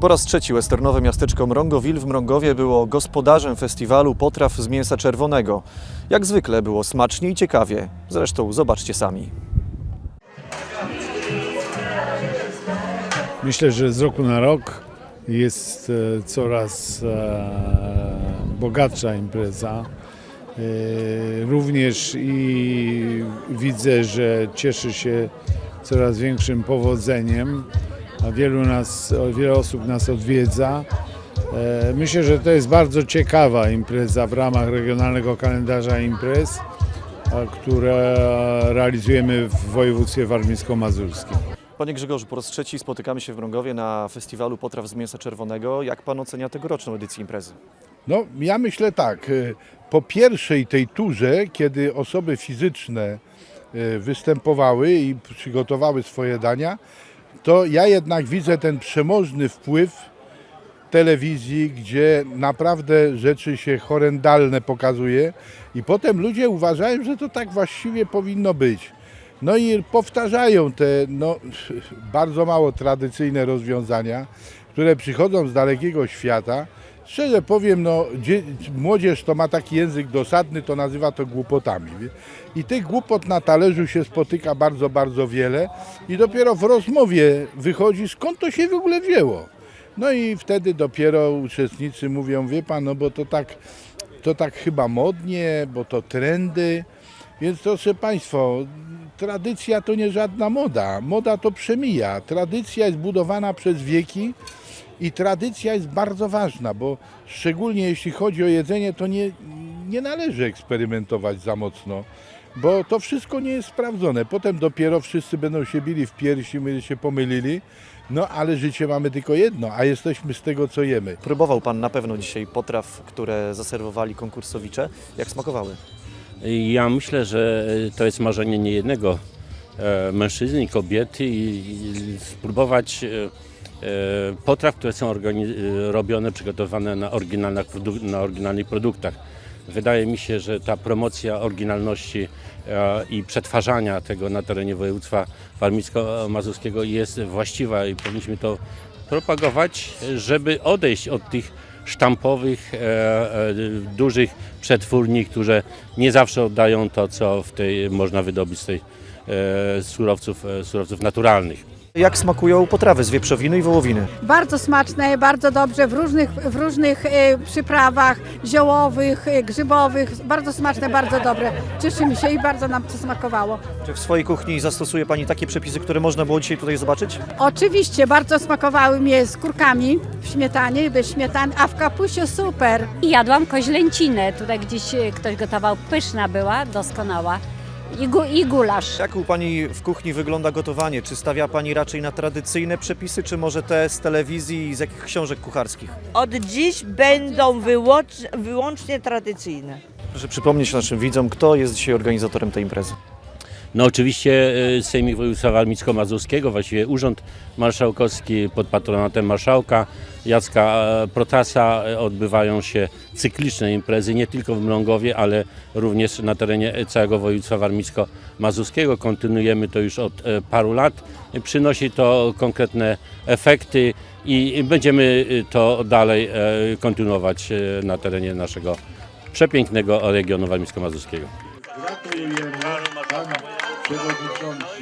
Po raz trzeci westernowe miasteczko Mrągowil w Mrągowie było gospodarzem festiwalu potraw z mięsa czerwonego. Jak zwykle było smacznie i ciekawie. Zresztą zobaczcie sami. Myślę, że z roku na rok jest e, coraz e, bogatsza impreza. E, Również i widzę, że cieszy się coraz większym powodzeniem, wielu nas, wiele osób nas odwiedza. E, Myślę, że to jest bardzo ciekawa impreza w ramach regionalnego kalendarza imprez, które realizujemy w województwie warmińsko-mazurskim. Panie Grzegorzu, po raz trzeci spotykamy się w Mrągowie na festiwalu potraw z mięsa czerwonego. Jak pan ocenia tegoroczną edycję imprezy? No, ja myślę tak. y, Po pierwszej tej turze, kiedy osoby fizyczne y, występowały i przygotowały swoje dania, to ja jednak widzę ten przemożny wpływ telewizji, gdzie naprawdę rzeczy się horrendalne pokazuje i potem ludzie uważają, że to tak właściwie powinno być. No i powtarzają te no, bardzo mało tradycyjne rozwiązania, które przychodzą z dalekiego świata. Szczerze powiem, no, dzie- młodzież to ma taki język dosadny, to nazywa to głupotami. I tych głupot na talerzu się spotyka bardzo, bardzo wiele i dopiero w rozmowie wychodzi, skąd to się w ogóle wzięło. No i wtedy dopiero uczestnicy mówią, wie pan, no bo to tak, to tak chyba modnie, bo to trendy. Więc proszę Państwo, tradycja to nie żadna moda. Moda to przemija. Tradycja jest budowana przez wieki i tradycja jest bardzo ważna, bo szczególnie jeśli chodzi o jedzenie, to nie, nie należy eksperymentować za mocno, bo to wszystko nie jest sprawdzone. Potem dopiero wszyscy będą się bili w piersi, my się pomylili. No ale życie mamy tylko jedno, a jesteśmy z tego, co jemy. Próbował pan na pewno dzisiaj potraw, które zaserwowali konkursowicze. Jak smakowały? Ja myślę, że to jest marzenie niejednego e, mężczyzny i kobiety i, spróbować e, e, potraw, które są robione, przygotowane na, oryginalnych produ- na oryginalnych produktach. Wydaje mi się, że ta promocja oryginalności i przetwarzania tego na terenie województwa warmińsko-mazurskiego jest właściwa i powinniśmy to propagować, żeby odejść od tych sztampowych, e, e, dużych przetwórni, które nie zawsze oddają to, co w tej można wydobyć z tej e, surowców, surowców naturalnych. Jak smakują potrawy z wieprzowiny i wołowiny? Bardzo smaczne, bardzo dobrze, w różnych, w różnych e, przyprawach ziołowych, e, grzybowych. Bardzo smaczne, bardzo dobre. Cieszymy się i bardzo nam to smakowało. Czy w swojej kuchni zastosuje pani takie przepisy, które można było dzisiaj tutaj zobaczyć? Oczywiście bardzo smakowały mnie z kurkami w śmietanie, bez śmietany, a w kapusie super. I jadłam koźlęcinę, tutaj gdzieś e, ktoś gotował, pyszna była, doskonała. I, gu, i gulasz. Jak u pani w kuchni wygląda gotowanie? Czy stawia pani raczej na tradycyjne przepisy, czy może te z telewizji i z jakich książek kucharskich? Od dziś będą wyłącz, wyłącznie tradycyjne. Proszę przypomnieć naszym widzom, kto jest dzisiaj organizatorem tej imprezy. No oczywiście e, Sejmik Województwa Warmińsko-Mazurskiego, właściwie Urząd Marszałkowski pod patronatem marszałka Jacka e, Protasa e, odbywają się cykliczne imprezy nie tylko w Mrągowie, ale również na terenie całego województwa warmińsko-mazurskiego. Kontynuujemy to już od paru lat. Przynosi to konkretne efekty i będziemy to dalej kontynuować na terenie naszego przepięknego regionu warmińsko-mazurskiego. Good looking chums.